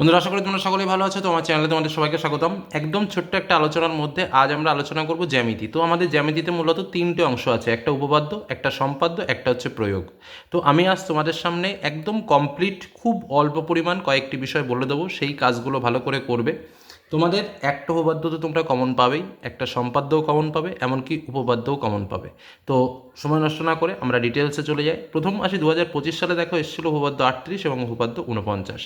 বন্ধুরা, আশা করি তোমরা সকলেই ভালো আছো। তো আমার চ্যানেলে তোমাদের সবাইকে স্বাগতম। একদম ছোট্ট একটা আলোচনার মধ্যে আজ আমরা আলোচনা করব জ্যামিতি। তো আমাদের জ্যামিতিতে মূলত তিনটে অংশ আছে, একটা উপপাদ্য, একটা সম্পাদ্য, একটা হচ্ছে প্রয়োগ। তো আমি আজ তোমাদের সামনে একদম কমপ্লিট খুব অল্প পরিমাণ কয়েকটি বিষয় বলে দেবো, সেই কাজগুলো ভালো করে করবে। তোমাদের একটা উপপাদ্য তো তোমরা কমন পাবেই, একটা সম্পাদ্যও কমন পাবে, এমনকি উপপাদ্যও কমন পাবে। তো সময় নষ্ট না করে আমরা ডিটেলসে চলে যাই। প্রথম আসি দু হাজার পঁচিশ সালে দেখো এসেছিল উপপাদ্য আটত্রিশ এবং উপপাদ্য উনপঞ্চাশ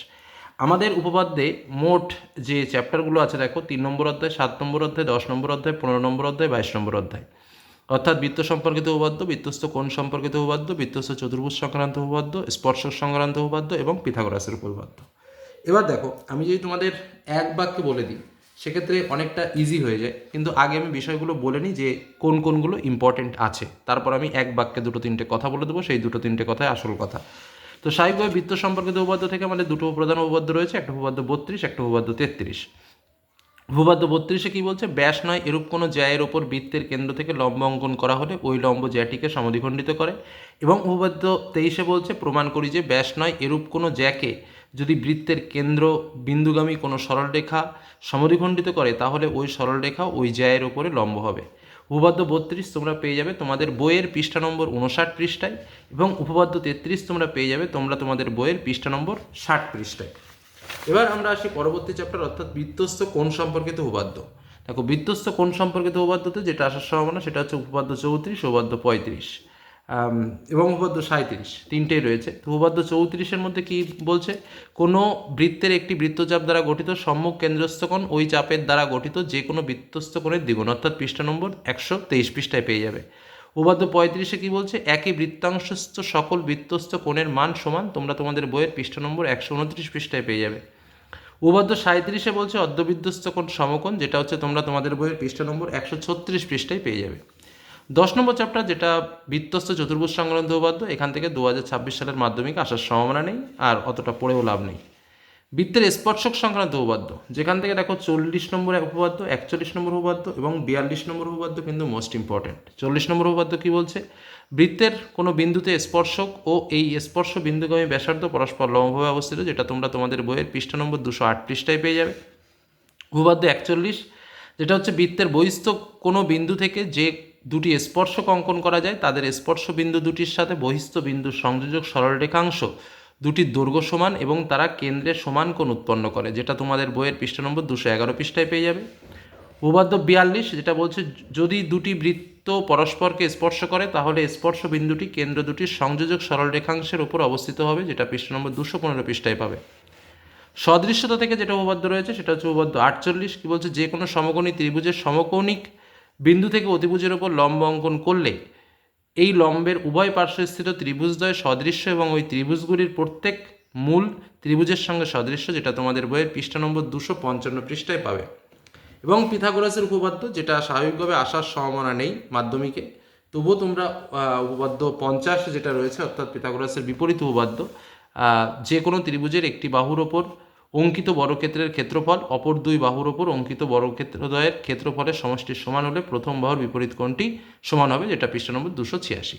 আমাদের উপপাদ্যে মোট যে চ্যাপ্টারগুলো আছে, দেখো তিন নম্বর অধ্যায়, সাত নম্বর অধ্যায়, দশ নম্বর অধ্যায়, পনেরো নম্বর অধ্যায়, বাইশ নম্বর অধ্যায়। অর্থাৎ বৃত্ত সম্পর্কিত উপপাদ্য, বৃত্তস্থ কোণ সম্পর্কিত উপপাদ্য, বৃত্তস্থ চতুর্ভুজ সংক্রান্ত উপপাদ্য, স্পর্শ সংক্রান্ত উপপাদ্য এবং পিথাগোরাসের উপপাদ্য। এবার দেখো, আমি যদি তোমাদের এক বাক্যে বলে দিই, সেক্ষেত্রে অনেকটা ইজি হয়ে যায়। কিন্তু আগে আমি বিষয়গুলো বলে নিই যে কোন কোনগুলো ইম্পর্টেন্ট আছে। তারপর আমি এক বাক্যে দুটো তিনটে কথা বলে দেবো, সেই দুটো তিনটে কথাই আসল কথা। তো স্বাভাবিকভাবে বৃত্ত সম্পর্কিত উপপাদ্য থেকে আমাদের দুটো প্রধান উপপাদ্য রয়েছে, একটা উপপাদ্য বত্রিশ, একটা উপপাদ্য তেত্রিশ। উপপাদ্য বত্রিশে কি বলছে? ব্যাস নয়, এরূপ কোনো জ্যায়ের ওপর বৃত্তের কেন্দ্র থেকে লম্ব অঙ্কন করা হলে ওই লম্ব জ্যাটিকে সমদ্বিখণ্ডিত করে। এবং উপপাদ্য তেইশে বলছে, প্রমাণ করি যে ব্যাস নয়, এরূপ কোনো জ্যাকে যদি বৃত্তের কেন্দ্র বিন্দুগামী কোনো সরলরেখা সমদ্বিখণ্ডিত করে, তাহলে ওই সরলরেখা ওই জ্যায়ের ওপরে লম্ব হবে। উপপাদ্য বত্রিশ তোমরা পেয়ে যাবে তোমাদের বইয়ের পৃষ্ঠা নম্বর উনষাট পৃষ্ঠায় এবং উপপাদ্য তেত্রিশ তোমরা পেয়ে যাবে তোমরা তোমাদের বইয়ের পৃষ্ঠা নম্বর ষাট পৃষ্ঠায়। এবার আমরা আসি পরবর্তী চ্যাপ্টার অর্থাৎ বৃত্তস্থ কোন সম্পর্কিত উপপাদ্য। দেখো, বিধ্বস্ত কোন সম্পর্কিত উপপাদ্যতে যেটা আসার সম্ভাবনা, সেটা হচ্ছে উপপাদ্য চৌত্রিশ, উপপাদ্য পঁয়ত্রিশ। এবং উপপাদ্য সাঁত্রিশ তিনটেই রয়েছে। তো উপপাদ্য চৌত্রিশের মধ্যে কি বলছে? কোনো বৃত্তের একটি বৃত্তচাপ দ্বারা গঠিত সম্মুখ কেন্দ্রস্থ কোণ ওই চাপের দ্বারা গঠিত যে কোনো বৃত্তস্থ কোণের দ্বিগুণ, অর্থাৎ পৃষ্ঠা নম্বর একশো তেইশ পৃষ্ঠায় পেয়ে যাবে। উপাদ্য পঁয়ত্রিশে কি বলছে? একই বৃত্তাংশস্থ সকল বৃত্তস্থ কোণের মান সমান, তোমরা তোমাদের বইয়ের পৃষ্ঠা নম্বর একশো উনত্রিশ পৃষ্ঠায় পেয়ে যাবে। উপাদ্য সাঁত্রিশে বলছে অর্ধবিধ্বস্ত কোণ সমকোণ, যেটা হচ্ছে তোমরা তোমাদের বইয়ের পৃষ্ঠা নম্বর একশো ছত্রিশ পৃষ্ঠায় পেয়ে যাবে। দশ নম্বর চ্যাপ্টার যেটা বৃত্তস্থ চতুর্ভুজ সংক্রান্ত উপাদ্য এখান থেকে দু হাজার ছাব্বিশ সালের মাধ্যমিক আসার সম্ভাবনা নেই, আর অতটা পড়েও লাভ নেই। বৃত্তের স্পর্শক সংক্রান্ত উপপাদ্য, যেখান থেকে দেখো চল্লিশ নম্বর উপপাদ্য, একচল্লিশ নম্বর উপপাদ্য এবং বিয়াল্লিশ নম্বর উপপাদ্য কিন্তু মোস্ট ইম্পর্টেন্ট চল্লিশ নম্বর উপপাদ্য কী বলছে? বৃত্তের কোনো বিন্দুতে স্পর্শক ও এই স্পর্শ বিন্দুগামী ব্যাসার্ধ পরস্পর লম্বভাবে অবস্থিত, যেটা তোমরা তোমাদের বইয়ের পৃষ্ঠা নম্বর দুশো আট পৃষ্ঠায় পেয়ে যাবে। উপপাদ্য একচল্লিশ, যেটা হচ্ছে বৃত্তের বহিস্থ কোনো বিন্দু থেকে যে দুটি স্পর্শক অঙ্কন করা যায়। তাদের স্পর্শ বিন্দু দুটির সাথে বহিস্থ বিন্দুর সংযোজক সরলরেখাংশ দুটির দৈর্ঘ্য সমান এবং তারা কেন্দ্রে সমান কোণ উৎপন্ন করে, যেটা তোমাদের বইয়ের পৃষ্ঠা নম্বর দুশো এগারো পৃষ্ঠায় পেয়ে যাবে। উপাদ্য বিয়াল্লিশ যেটা বলছে, যদি দুটি বৃত্ত পরস্পরকে স্পর্শ করে, তাহলে স্পর্শ বিন্দুটি কেন্দ্র দুটির সংযোজক সরলরেখাংশের উপর অবস্থিত হবে, যেটা পৃষ্ঠা নম্বর দুশো পনেরো পৃষ্ঠায় পাবে। সদৃশ্যতা থেকে যেটা উপপাদ্য রয়েছে, সেটা হচ্ছে উপপাদ্য আটচল্লিশ, কি বলছে, যে কোনো সমকোণী ত্রিভুজের সমকৌণিক বিন্দু থেকে অতিভুজের ওপর লম্ব অঙ্কন করলে এই লম্বের উভয় পার্শ্বে স্থিত ত্রিভুজদ্বয় সদৃশ্য এবং ওই ত্রিভুজগুলির প্রত্যেক মূল ত্রিভুজের সঙ্গে সদৃশ্য, যেটা তোমাদের বইয়ের পৃষ্ঠা নম্বর দুশো পঞ্চান্ন পৃষ্ঠায় পাবে। এবং পিথাগোরাসের উপপাদ্য, যেটা স্বাভাবিকভাবে আসার সম্ভাবনা নেই মাধ্যমিকে, তবুও তোমরা উপপাদ্য পঞ্চাশ, যেটা রয়েছে, অর্থাৎ পিথাগোরাসের বিপরীত উপপাদ্য যে কোনো ত্রিভুজের একটি বাহুর ওপর অঙ্কিত বর্গক্ষেত্রের ক্ষেত্রফল, অপর দুই বাহুর ওপর অঙ্কিত বর্গক্ষেত্রদ্বয়ের ক্ষেত্রফলের সমষ্টির সমান হলে প্রথম বাহুর বিপরীত কোণটি সমান হবে, যেটা পৃষ্ঠা নম্বর দুশো ছিয়াশি।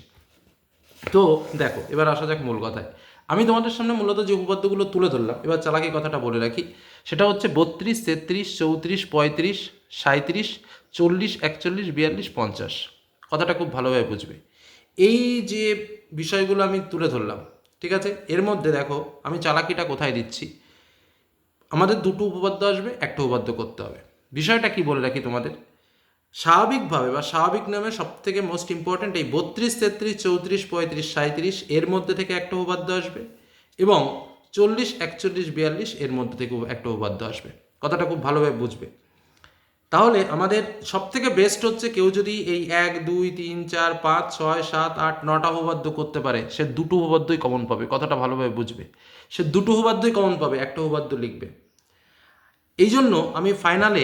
তো দেখো, এবার আসা যাক মূল কথায়। আমি তোমাদের সামনে মূলত যে উপপাদ্যগুলো তুলে ধরলাম, এবার চালাকি কথাটা বলে রাখি। সেটা হচ্ছে বত্রিশ, তেত্রিশ, চৌত্রিশ, পঁয়ত্রিশ সাঁত্রিশ চল্লিশ, একচল্লিশ, বিয়াল্লিশ, পঞ্চাশ। কথাটা খুব ভালোভাবে বুঝবে। এই যে বিষয়গুলো আমি তুলে ধরলাম, ঠিক আছে? এর মধ্যে দেখো, আমি চালাকিটা কোথায় দিচ্ছি? আমাদের দুটো উপপাদ্য আসবে, একটা উপাদ্য করতে হবে। বিষয়টা কি বলে রাখি তোমাদের? স্বাভাবিকভাবে বা স্বাভাবিক নামে সব থেকে মোস্ট ইম্পর্ট্যান্ট এই বত্রিশ, তেত্রিশ, চৌত্রিশ, পঁয়ত্রিশ সাঁত্রিশ এর মধ্যে থেকে একটা উপপাদ্য আসবে এবং চল্লিশ, একচল্লিশ, বিয়াল্লিশ, এর মধ্যে থেকে একটা উপপাদ্য আসবে। কথাটা খুব ভালোভাবে বুঝবে। তাহলে আমাদের সব থেকে বেস্ট হচ্ছে কেউ যদি এই এক, দুই, তিন, চার, পাঁচ, ছয়, সাত, আট, নটা উপপাদ্য করতে পারে, সে দুটো উপপাদ্যই কমন পাবে। কথাটা ভালোভাবে বুঝবে। সে দুটো উপপাদ্যই কমন পাবে, একটা উপপাদ্য লিখবে। এই জন্য আমি ফাইনালে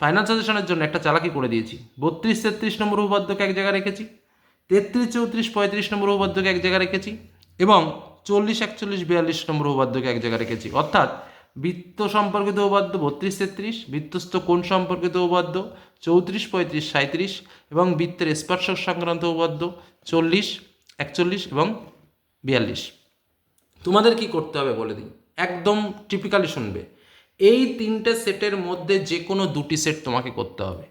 ফাইনাল সাজেশনের জন্য একটা চালাকি করে দিয়েছি। বত্রিশ, তেত্রিশ নম্বর উপপাদ্যকে এক জায়গায় রেখেছি, তেত্রিশ, চৌত্রিশ, পঁয়ত্রিশ নম্বর উপপাদ্যকে এক জায়গায় রেখেছি এবং চল্লিশ, একচল্লিশ, বিয়াল্লিশ নম্বর উপপাদ্যকে এক জায়গায় রেখেছি। অর্থাৎ বৃত্ত সম্পর্কিত উপাদ্য বত্রিশ তেত্রিশ, বৃত্তস্থ কোণ সম্পর্কিত উপাদ্য চৌত্রিশ, পঁয়ত্রিশ সাঁত্রিশ এবং বৃত্তের স্পর্শক সংক্রান্ত উপাদ্য চল্লিশ, একচল্লিশ এবং বিয়াল্লিশ। তোমাদের কি করতে হবে বলে দিই? একদম টিপিক্যালি শুনবে। এই তিনটে সেটের মধ্যে যে কোনো দুটি সেট তোমাকে করতে হবে।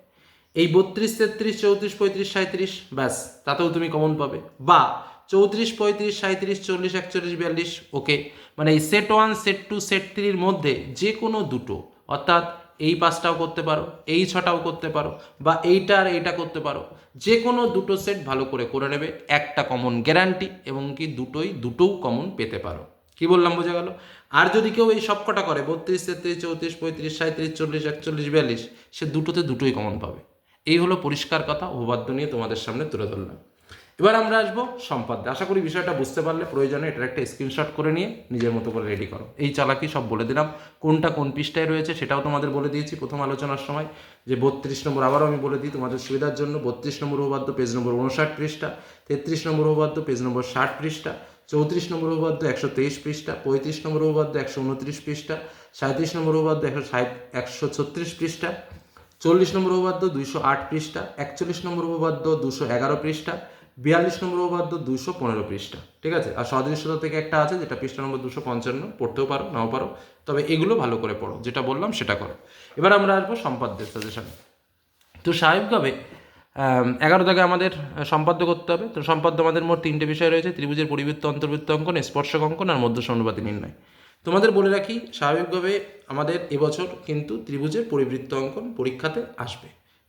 এই বত্রিশ তেত্রিশ, চৌত্রিশ, পঁয়ত্রিশ সাঁত্রিশ ব্যাস, তাতেও তুমি কমন পাবে। বা চৌত্রিশ, পঁয়ত্রিশ সাঁত্রিশ চল্লিশ, একচল্লিশ, বিয়াল্লিশ, ওকে। মানে এই set one set two set থ্রির মধ্যে যে কোনো দুটো, অর্থাৎ এই পাঁচটাও করতে পারো, এই ছটাও করতে পারো, বা এইটা আর এইটা করতে পারো যে কোনো দুটো সেট ভালো করে করে নেবে, একটা কমন গ্যারান্টি এবং কি দুটোই, দুটোও কমন পেতে পারো। কি বললাম, বোঝা গেল? আর যদি কেউ এই সব কটা করে, বত্রিশ, তেত্রিশ, চৌত্রিশ, পঁয়ত্রিশ সাঁত্রিশ চল্লিশ, একচল্লিশ, বিয়াল্লিশ, সে দুটোতে দুটোই কমন পাবে। এই হলো পরিষ্কার কথা উপবাদ্য নিয়ে তোমাদের সামনে তুলে ধরলাম। এবার আমরা আসব সম্পাদ্যে আশা করি বিষয়টা বুঝতে পারলে, প্রয়োজনে এটার একটা স্ক্রিনশট করে নিয়ে নিজের মতো করে রেডি করো। এই চালাকি সব বলে দিলাম। কোনটা কোন পৃষ্ঠায় রয়েছে সেটাও তোমাদের বলে দিয়েছি প্রথম আলোচনার সময়। যে বত্রিশ নম্বর আবারও আমি বলে দিই তোমাদের সুবিধার জন্য। বত্রিশ নম্বর উপবাদ্য পেজ নম্বর উনষাট পৃষ্ঠা। তেত্রিশ নম্বর উপবাদ্য পেজ নম্বর ষাট পৃষ্ঠা। চৌত্রিশ নম্বর উপবাদ্য একশো তেইশ পৃষ্ঠা। পঁয়ত্রিশ নম্বর উপবাদ্য একশো উনত্রিশ পৃষ্ঠা। সাঁত্রিশ নম্বর উপবাদ্য একশো ষাট, একশো ছত্রিশ পৃষ্ঠা। চল্লিশ নম্বর উপবাদ্য দুইশো আট পৃষ্ঠা। একচল্লিশ নম্বর উপবাদ্য দুশো এগারো পৃষ্ঠা। বিয়াল্লিশ নম্বর উপবাদ্য দুশো পনেরো পৃষ্ঠা ঠিক আছে? আর সদৃশ্যতা থেকে একটা আছে যেটা পৃষ্ঠা নম্বর দুশো পঞ্চান্ন পড়তেও পারো নাও পারো। তবে এগুলো ভালো করে পড়ো যেটা বললাম সেটা করো। এবার আমরা আসব সম্পাদ্যের সাজেশন তো স্বাভাবিকভাবে আম, এগারো দাগে আমাদের সম্পাদ্য করতে হবে। তো সম্পাদ্য আমাদের মোট তিনটে বিষয় রয়েছে ত্রিভুজের পরিবৃত্ত অন্তর্বৃত্ত অঙ্কন স্পর্শক অঙ্কন আর মধ্য সমানুপাতি নির্ণয়। তোমাদের বলে রাখি স্বাভাবিকভাবে আমাদের এবছর কিন্তু ত্রিভুজের পরিবৃত্ত অঙ্কন পরীক্ষাতে আসবে।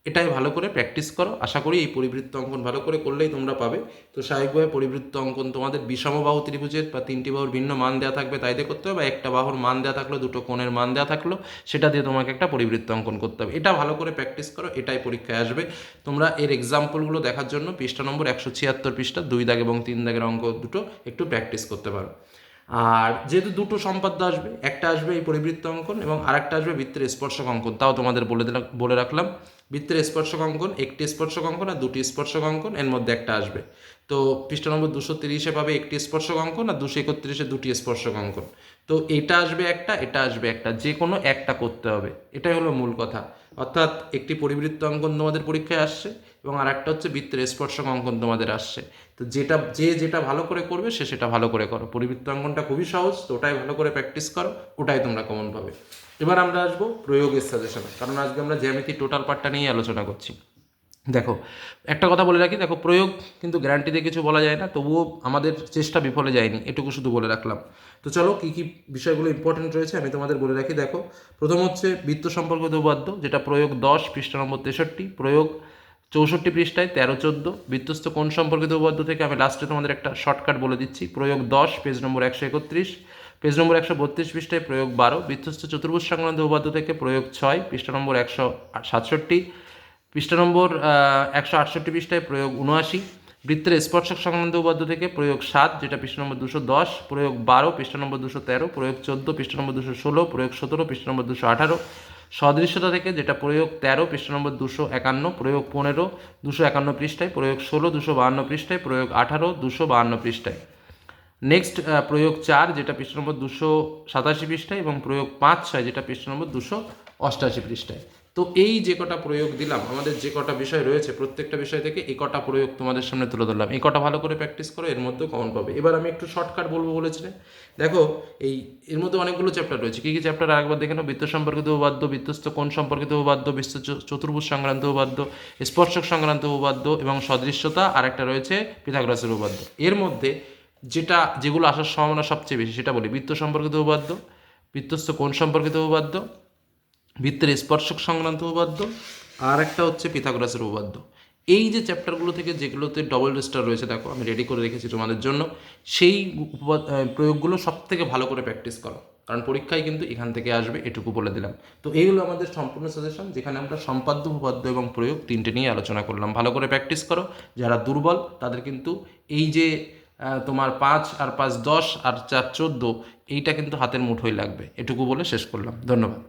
এটাই ভালো করে প্র্যাকটিস করো। আশা করি এই পরিবৃত্ত অঙ্কন ভালো করে করলেই তোমরা পাবে। তো স্বাভাবিকভাবে পরিবৃত্ত অঙ্কন তোমাদের বিষমবাহু ত্রিভুজের বা তিনটি বাহুর ভিন্ন মান দেওয়া থাকবে তাই দিয়ে করতে হবে বা একটা বাহুর মান দেওয়া থাকল, দুটো কোণের মান দেওয়া থাকল, সেটা দিয়ে তোমাকে একটা পরিবৃত্ত অঙ্কন করতে হবে। এটা ভালো করে প্র্যাকটিস করো, এটাই পরীক্ষায় আসবে। তোমরা এর এক্সাম্পলগুলো দেখার জন্য পৃষ্ঠা নম্বর একশো ছিয়াত্তর পৃষ্ঠা দুই দাগ এবং তিন দাগের অঙ্ক দুটো একটু প্র্যাকটিস করতে পারো। আর যেহেতু দুটো সম্পাদ্য আসবে, একটা আসবে এই পরিবৃত্ত অঙ্কন এবং আরেকটা আসবে বৃত্তের স্পর্শক অঙ্কন। তাও তোমাদের বলে দিলাম, বলে রাখলাম। বৃত্তের স্পর্শক অঙ্কন, একটি স্পর্শক অঙ্কন আর দুটি স্পর্শক অঙ্কন, এর মধ্যে একটা আসবে। তো পৃষ্ঠা নম্বর দুশো তিরিশে পাবে একটি স্পর্শক অঙ্কন আর দুশো একত্রিশে দুটি স্পর্শক অঙ্কন। তো এটা আসবে একটা, এটা আসবে একটা, যে কোনো একটা করতে হবে। এটাই হলো মূল কথা। অর্থাৎ একটি পরিবৃত্ত অঙ্কন তোমাদের পরীক্ষায় আসছে। এবং আর একটা হচ্ছে বৃত্তের স্পর্শক অঙ্কন তোমাদের আসছে। তো যেটা, যে যেটা ভালো করে করবে, সে সেটা ভালো করে করো। পরিবৃত্ত অঙ্কনটা খুবই সহজ, তো ওটাই ভালো করে প্র্যাকটিস করো, ওটাই তোমরা কমন পাবে। এবার আমরা আসব প্রয়োগের সাজেশনে কারণ আজকে আমরা জ্যামিতি টোটাল পার্টটা নিয়েই আলোচনা করছি। দেখো, একটা কথা বলে রাখি, দেখো প্রয়োগ কিন্তু গ্যারান্টি দিয়ে কিছু বলা যায় না, তবুও আমাদের চেষ্টা বিফলে যায়নি, এটুকু শুধু বলে রাখলাম। তো চলো, কী কী বিষয়গুলো ইম্পর্টেন্ট রয়েছে আমি তোমাদের বলে রাখি। দেখো, প্রথম হচ্ছে বৃত্ত সম্পর্কিত উপাদ্য, যেটা প্রয়োগ দশ, পৃষ্ঠা নম্বর তেষট্টি, প্রয়োগ চৌষট্টি পৃষ্ঠায় তেরো চোদ্দ। বৃত্তস্থ কোণ সম্পর্কিত উপাদ্য থেকে আমি লাস্টে তোমাদের একটা শর্টকাট বলে দিচ্ছি। প্রয়োগ দশ পেজ নম্বর একশো একত্রিশ। পেজ নম্বর একশো বত্রিশ পৃষ্ঠায় প্রয়োগ বারো। বৃত্তস্থ চতুর্ভুজ সংক্রান্ত উপাদ্য থেকে প্রয়োগ ছয়। পৃষ্ঠা নম্বর একশো সাতষট্টি। পৃষ্ঠা নম্বর একশো আটষট্টি পৃষ্ঠায় প্রয়োগ উনআশি। বৃত্তের স্পর্শক সংক্রান্ত উপাদ্য থেকে প্রয়োগ সাত, যেটা পৃষ্ঠা নম্বর দুশো দশ। প্রয়োগ বারো, পৃষ্ঠা নম্বর দুশো তেরো। প্রয়োগ চোদ্দ, পৃষ্ঠা নম্বর দুশো ষোলো। প্রয়োগ সতেরো, পৃষ্ঠা নম্বর দুশো আঠারো। সদৃশ্যতা থেকে যেটা প্রয়োগ তেরো, পৃষ্ঠা নম্বর দুশো একান্ন, প্রয়োগ পনেরো, দুশো একান্ন পৃষ্ঠায়, প্রয়োগ ষোলো, দুশো বাহান্ন পৃষ্ঠায়, প্রয়োগ আঠারো, দুশো বাহান্ন পৃষ্ঠায়। নেক্সট প্রয়োগ চার, যেটা পৃষ্ঠা নম্বর দুশো সাতাশি পৃষ্ঠায়, এবং প্রয়োগ পাঁচ ছয়, যেটা পৃষ্ঠা নম্বর দুশো অষ্টাশি পৃষ্ঠায়। তো এই যে কটা প্রয়োগ দিলাম, আমাদের যে কটা বিষয় রয়েছে, প্রত্যেকটা বিষয় থেকে এই কটা প্রয়োগ তোমাদের সামনে তুলে ধরলাম। এই কটা ভালো করে প্র্যাকটিস করো, এর মধ্যেও কমন পাবে। এবার আমি একটু শর্টকাট বলব বলেছিলেন দেখো, এই, এর মধ্যে অনেকগুলো চ্যাপ্টার রয়েছে। কী কী চ্যাপ্টার আরেকবার দেখে নাও। বৃত্ত সম্পর্কিত উপাদ্য, বৃত্তস্থ কোণ সম্পর্কিত উপাদ্য বিশ্ব চতুর্ভুজ সংক্রান্ত উপাদ্য, স্পর্শক সংক্রান্ত উপাদ্য এবং সদৃশ্যতা আর একটা রয়েছে, পিথাগোরাসের উপাদ্য। এর মধ্যে যেটা, যেগুলো আসার সম্ভাবনা সবচেয়ে বেশি, সেটা বলি। বৃত্ত সম্পর্কিত উপাদ্য, বৃত্তস্থ কোণ সম্পর্কিত উপাদ্য বৃত্তের স্পর্শক সংক্রান্ত উপাদ্য আর একটা হচ্ছে পিথাগোরাসের উপাদ্য এই যে চ্যাপ্টারগুলো থেকে যেগুলোতে ডবল রেজিস্টার রয়েছে, দেখো, আমি রেডি করে রেখেছি তোমাদের জন্য, সেই প্রয়োগগুলো সব থেকে ভালো করে প্র্যাকটিস করো। কারণ পরীক্ষায় কিন্তু এখান থেকে আসবে, এটুকু বলে দিলাম। তো এই হলো আমাদের সম্পূর্ণ সাজেশন যেখানে আমরা সম্পাদ্য উপাদ্য এবং প্রয়োগ তিনটে নিয়ে আলোচনা করলাম। ভালো করে প্র্যাকটিস করো। যারা দুর্বল, তাদের কিন্তু এই যে তোমার পাঁচ আর পাঁচ দশ আর চার চোদ্দ, এইটা কিন্তু হাতের মুঠোয় লাগবে। এটুকু বলে শেষ করলাম। ধন্যবাদ।